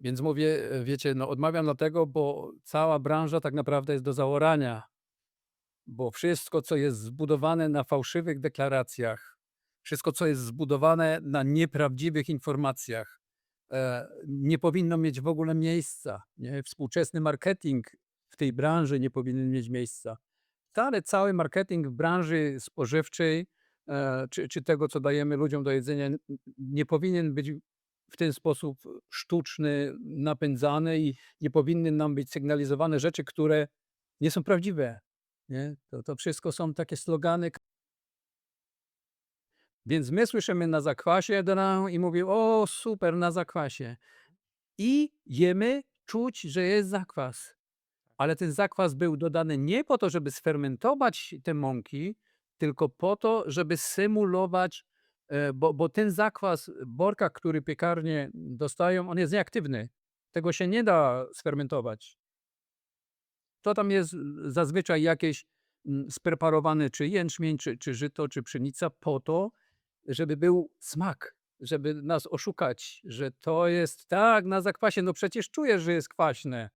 Więc mówię, e, wiecie, no odmawiam dlatego, bo cała branża tak naprawdę jest do zaorania. Bo wszystko, co jest zbudowane na fałszywych deklaracjach, wszystko, co jest zbudowane na nieprawdziwych informacjach, e, nie powinno mieć w ogóle miejsca, nie? Współczesny marketing w tej branży nie powinien mieć miejsca. Wcale cały marketing w branży spożywczej, e, czy czy tego, co dajemy ludziom do jedzenia, nie powinien być w ten sposób sztuczny, napędzany i nie powinny nam być sygnalizowane rzeczy, które nie są prawdziwe, nie? To to wszystko są takie slogany Więc my słyszymy na zakwasie i mówię: „O, super, na zakwasie”. I jemy, czuć, że jest zakwas. Ale ten zakwas był dodany nie po to, żeby sfermentować te mąki, tylko po to, żeby symulować, bo bo ten zakwas Borka, który piekarnie dostają, on jest nieaktywny. Tego się nie da sfermentować. To tam jest zazwyczaj jakieś, mm, spreparowany czy jęczmień, czy czy żyto, czy pszenica po to, żeby był smak, żeby nas oszukać, że to jest tak, na zakwasie, no przecież czujesz, że jest kwaśne.